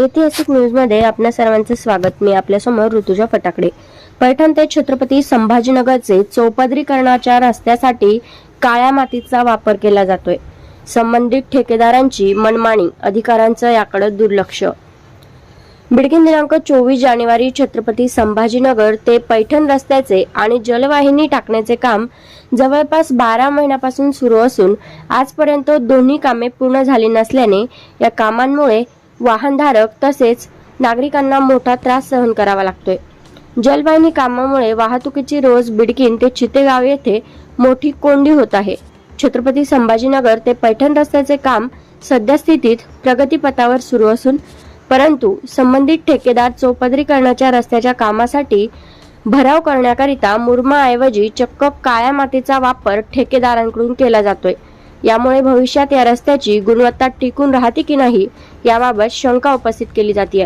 ऐतिहासिक न्यूजमध्ये आपल्या सर्वांचे स्वागत. मी आपल्यासमोर ऋतुजा फटाकडे. पैठण ते छत्रपती संभाजीनगरचे चौपदरीकरणाच्या रस्त्यासाठी काळ्या मातीचा वापर केला जातोय. संबंधित ठेकेदारांची मनमानी अधिकाऱ्यांचं याकडे दुर्लक्ष. बिडकीन दिनांक चोवीस जानेवारी छत्रपती संभाजीनगर ते पैठण रस्त्याचे आणि जलवाहिनी टाकण्याचे काम जवळपास बारा महिन्यापासून सुरू असून आजपर्यंत दोन्ही कामे पूर्ण झाली नसल्याने या कामांमुळे वाहनधारक तसेच नागरिकांना मोठा त्रास सहन करावा लागतोय. जलवाहिनी कामामुळे वाहतुकीची रोज बिडकीन ते चितेगाव येथे मोठी कोंडी होत आहे. छत्रपती संभाजीनगर ते पैठण रस्त्याचे काम सध्या स्थितीत प्रगतीपथावर सुरू असून परंतु संबंधित ठेकेदार चौपदरीकरणाच्या रस्त्याच्या कामासाठी भराव करण्याकरिता मुरमाऐवजी चक्क काळ्या मातीचा वापर ठेकेदारांकडून केला जातोय. यामुळे भविष्यात या रस्त्याची गुणवत्ता टिकून राहते की नाही याबाबत शंका उपस्थित केली जाते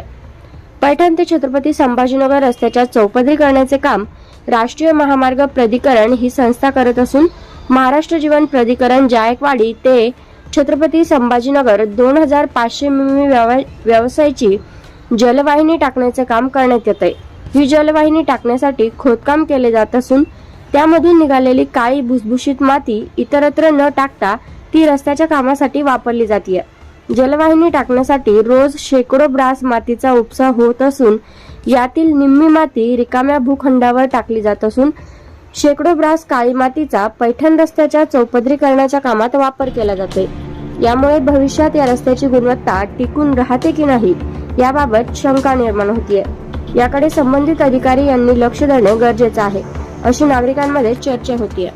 पैठण ते छत्रपती संभाजीनगर रस्त्याच्या चौपदरीकरणाचे काम राष्ट्रीय महामार्ग प्राधिकरण ही संस्था करत असून महाराष्ट्र जीवन प्राधिकरण जायकवाडी ते छत्रपती संभाजीनगर दोन हजार पाचशे मिमी व्यवसायाची जलवाहिनी टाकण्याचे काम करण्यात येत आहे ही जलवाहिनी टाकण्यासाठी खोदकाम केले जात असून त्यामधून निघालेली काळी भुसभुशीत माती इतरत्र न टाकता ती रस्त्याच्या कामासाठी वापरली जाते जलवाहिनी टाकण्यासाठी रोज शेकडो ब्रास मातीचा उपसा होत असून यातील निम्मी माती रिकाम्या भूखंडावर टाकली जात असून शेकडो ब्रास काळी मातीचा पैठण रस्त्याच्या चौपदरीकरणाच्या कामात वापर केला जातोय. यामुळे भविष्यात या रस्त्याची गुणवत्ता टिकून राहते की नाही याबाबत शंका निर्माण होतीये. याकडे संबंधित अधिकारी यांनी लक्ष देणे गरजेचं आहे. अशी नागरिकांमध्ये चर्चा होतीये.